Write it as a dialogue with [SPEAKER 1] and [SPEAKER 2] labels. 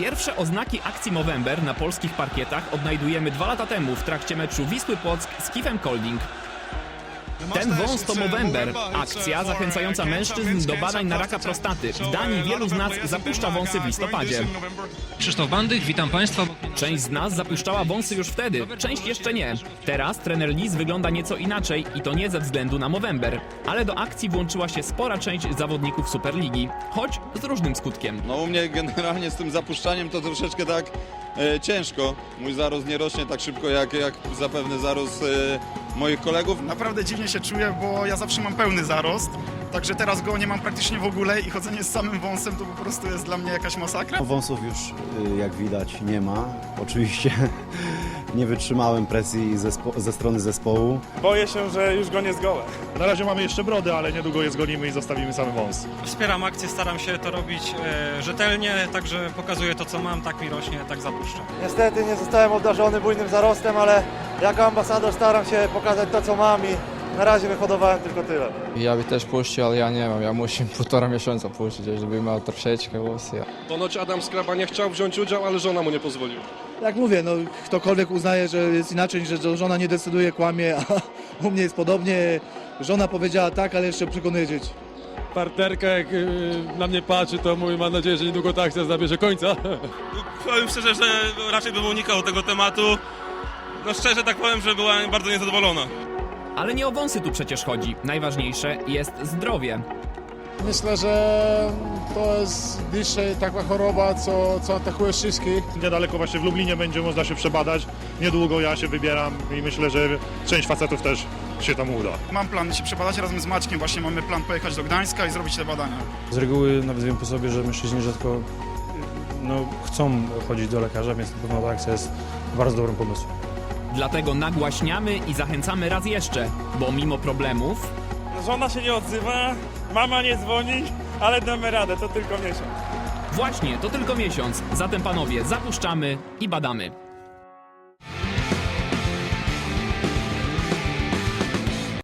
[SPEAKER 1] Pierwsze oznaki akcji Movember na polskich parkietach odnajdujemy dwa lata temu w trakcie meczu Wisły Płock z Kifem Kolding. Ten wąs to Movember, akcja zachęcająca mężczyzn do badań na raka prostaty. W Danii wielu z nas zapuszcza wąsy w listopadzie.
[SPEAKER 2] Krzysztof Bandych, witam Państwa.
[SPEAKER 1] Część z nas zapuszczała wąsy już wtedy, część jeszcze nie. Teraz trener Lis wygląda nieco inaczej i to nie ze względu na Movember. Ale do akcji włączyła się spora część zawodników Superligi, choć z różnym skutkiem.
[SPEAKER 3] No u mnie generalnie z tym zapuszczaniem to troszeczkę tak e, ciężko. Mój zarost nie rośnie tak szybko jak, jak zapewne zarost e, moich kolegów.
[SPEAKER 4] Naprawdę dziwnie się czuję, bo ja zawsze mam pełny zarost, także teraz go nie mam praktycznie w ogóle i chodzenie z samym wąsem to po prostu jest dla mnie jakaś masakra.
[SPEAKER 5] Wąsów już, y, jak widać, nie ma. Oczywiście nie wytrzymałem presji ze, spo- ze strony zespołu.
[SPEAKER 6] Boję się, że już go nie zgołę. Na razie mamy jeszcze brody, ale niedługo je zgonimy i zostawimy samy wąs.
[SPEAKER 7] Wspieram akcję, staram się to robić e, rzetelnie, także pokazuję to co mam, tak mi rośnie, tak zapuszczam.
[SPEAKER 8] Niestety nie zostałem obdarzony bujnym zarostem, ale jako ambasador staram się pokazać to, co mam i na razie wyhodowałem tylko tyle.
[SPEAKER 9] Ja by też puścił, ale ja nie mam. Ja muszę półtora miesiąca puścić, żeby miał troszeczkę włosy.
[SPEAKER 6] Ponoć Adam Skraba nie chciał wziąć udziału, ale żona mu nie pozwoliła.
[SPEAKER 8] Jak mówię, no ktokolwiek uznaje, że jest inaczej, że żona nie decyduje, kłamie, a u mnie jest podobnie. Żona powiedziała tak, ale jeszcze przekonuje dzieci.
[SPEAKER 6] Partnerka jak na mnie patrzy, to mówi, mam nadzieję, że niedługo ta akcja zabierze końca.
[SPEAKER 7] Powiem szczerze, że raczej bym unikał tego tematu. No szczerze tak powiem, że była bardzo niezadowolona.
[SPEAKER 1] Ale nie o wąsy tu przecież chodzi. Najważniejsze jest zdrowie.
[SPEAKER 10] Myślę, że to jest dzisiaj taka choroba, co, co atakuje wszystkich.
[SPEAKER 6] Niedaleko właśnie w Lublinie będzie można się przebadać. Niedługo ja się wybieram i myślę, że część facetów też się tam uda.
[SPEAKER 4] Mam plan się przebadać razem z Maćkiem, właśnie mamy plan pojechać do Gdańska i zrobić te badania.
[SPEAKER 11] Z reguły nawet wiem po sobie, że mężczyźni rzadko no, chcą chodzić do lekarza, więc na pewno ta akcja jest bardzo dobrym pomysłem.
[SPEAKER 1] Dlatego nagłaśniamy i zachęcamy raz jeszcze, bo mimo problemów
[SPEAKER 6] Żona się nie odzywa, mama nie dzwoni, ale damy radę, to tylko miesiąc.
[SPEAKER 1] Właśnie, to tylko miesiąc. Zatem panowie, zapuszczamy i badamy.